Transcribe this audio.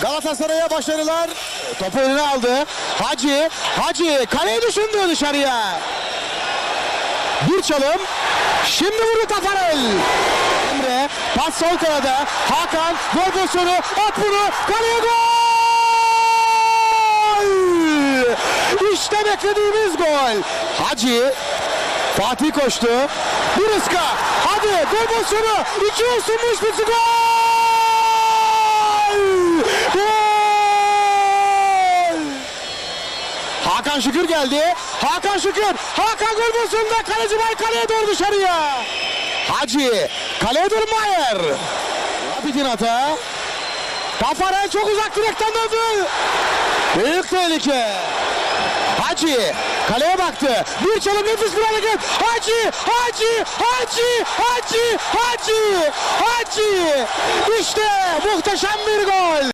Galatasaray'a başarılar. Topu önüne aldı. Hacı, Hacı kaleye düşündü dışarıya. Bir çalım. Şimdi vurdu Tafarel. Emre pas sol kanada. Hakan gol pozisyonu. At bunu. Kaleye gol. İşte beklediğimiz gol. Hacı Fatih koştu. Bir ıska. Hadi gol pozisyonu. İki bir gol. Gol. Hakan Şükür geldi. Hakan Şükür. Hakan gol pozisyonunda kaleci Bay kaleye doğru dışarıya. Hacı. Kaleye doğru Mayer. Rapid'in hata. Tafarel çok uzak direkten döndü. Büyük tehlike. Hacı kaleye baktı. Bir çalım nefis bir hareket. Hacı, Hacı, Hacı, Hacı, Hacı, Hacı. İşte muhteşem bir gol.